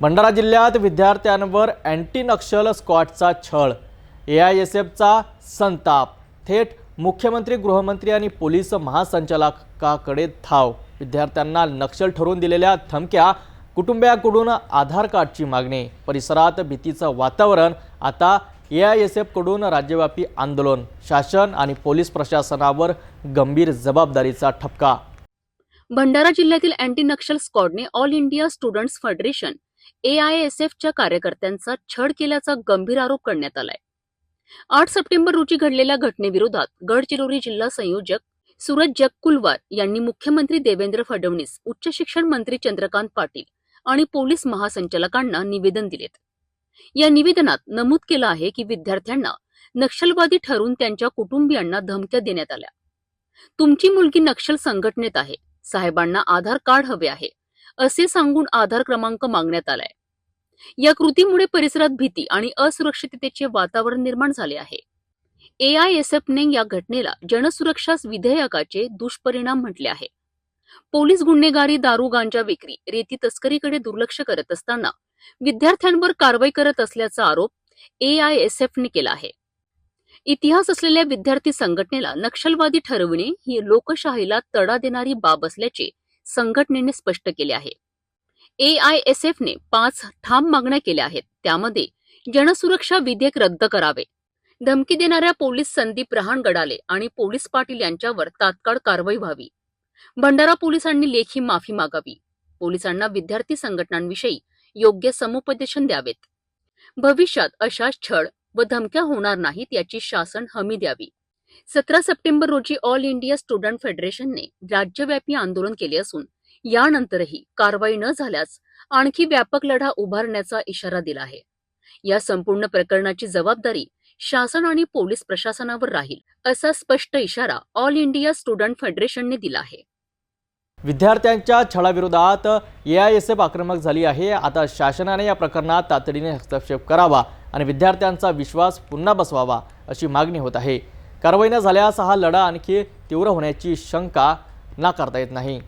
भंडारा जिल्ह्यात विद्यार्थ्यांवर अँटी नक्षल स्क्वॉडचा छळ. ए आय एस एफचा संताप. थेट मुख्यमंत्री गृहमंत्री आणि पोलीस महासंचालकाकडे धाव. विद्यार्थ्यांना नक्षल ठरवून दिलेल्या धमक्या कुटुंबियाकडून आधार कार्डची मागणी. परिसरात भीतीचं वातावरण. आता ए आय एस एफकडून राज्यव्यापी आंदोलन. शासन आणि पोलीस प्रशासनावर गंभीर जबाबदारीचा ठपका. भंडारा जिल्ह्यातील अँटी नक्षल स्क्वॉडने ऑल इंडिया स्टुडंट्स फेडरेशन एआयएसएफच्या कार्यकर्त्यांचा छळ केल्याचा गंभीर आरोप करण्यात आलाय. आठ सप्टेंबर रोजी घडलेल्या घटनेविरोधात गडचिरोली जिल्हा संयोजक सुरज जगकुलवार यांनी मुख्यमंत्री देवेंद्र फडणवीस उच्च शिक्षण मंत्री चंद्रकांत पाटील आणि पोलीस महासंचालकांना निवेदन दिलेत. या निवेदनात नमूद केलं आहे की विद्यार्थ्यांना नक्षलवादी ठरून त्यांच्या कुटुंबियांना धमक्या देण्यात आल्या. तुमची मुलगी नक्षल संघटनेत आहे. साहेबांना आधार कार्ड हवे आहे. असे सांगून आधार क्रमांक मागण्यात आलाय. या कृतीमुळे परिसरात भीती आणि असुरक्षिततेचे वातावरण निर्माण झाले आहे. एआयएसएफने या घटनेला जनसुरक्षा विधेयकाचे दुष्परिणाम म्हटले आहे. पोलीस गुन्हेगारी दारू गांजा विक्री रेती तस्करीकडे दुर्लक्ष करत असताना विद्यार्थ्यांवर कारवाई करत असल्याचा आरोप एआयएसएफने केला आहे. इतिहास असलेल्या विद्यार्थी संघटनेला नक्षलवादी ठरविणे ही लोकशाहीला तडा देणारी बाब असल्याचे संघटनेने स्पष्ट केले आहे. ए आय एस एफने पाच ठाम मागण्या केल्या आहेत. त्यामध्ये जनसुरक्षा विधेयक रद्द करावे. धमकी देणाऱ्या पोलीस संदीप रहाणगडाले आणि पोलीस पाटील यांच्यावर तात्काळ कारवाई व्हावी. भंडारा पोलिसांनी लेखी माफी मागावी. पोलिसांना विद्यार्थी संघटनांविषयी योग्य समुपदेशन द्यावेत. भविष्यात अशा छळ व धमक्या होणार नाहीत याची शासन हमी द्यावी. सतरा सप्टेंबर रोजी ऑल इंडिया स्टुडंट फेडरेशनने राज्यव्यापी आंदोलन केले असून यानंतरही कारवाई न झाल्यास आणखी व्यापक लढा उभारण्याचा इशारा दिला आहे. या संपूर्ण प्रकरणाची जबाबदारी शासन आणि पोलीस प्रशासनावर राहील असा स्पष्ट इशारा ऑल इंडिया स्टुडंट फेडरेशनने दिला आहे. विद्यार्थ्यांच्या छळाविरोधात ए आय एस एफ आक्रमक झाली आहे. आता शासनाने या प्रकरणात तातडीने हस्तक्षेप करावा आणि विद्यार्थ्यांचा विश्वास पुन्हा बसवावा अशी मागणी होत आहे. कारवाई न झाल्यास हा लढा आणखी तीव्र होण्याची शंका नाकारता येत नाही.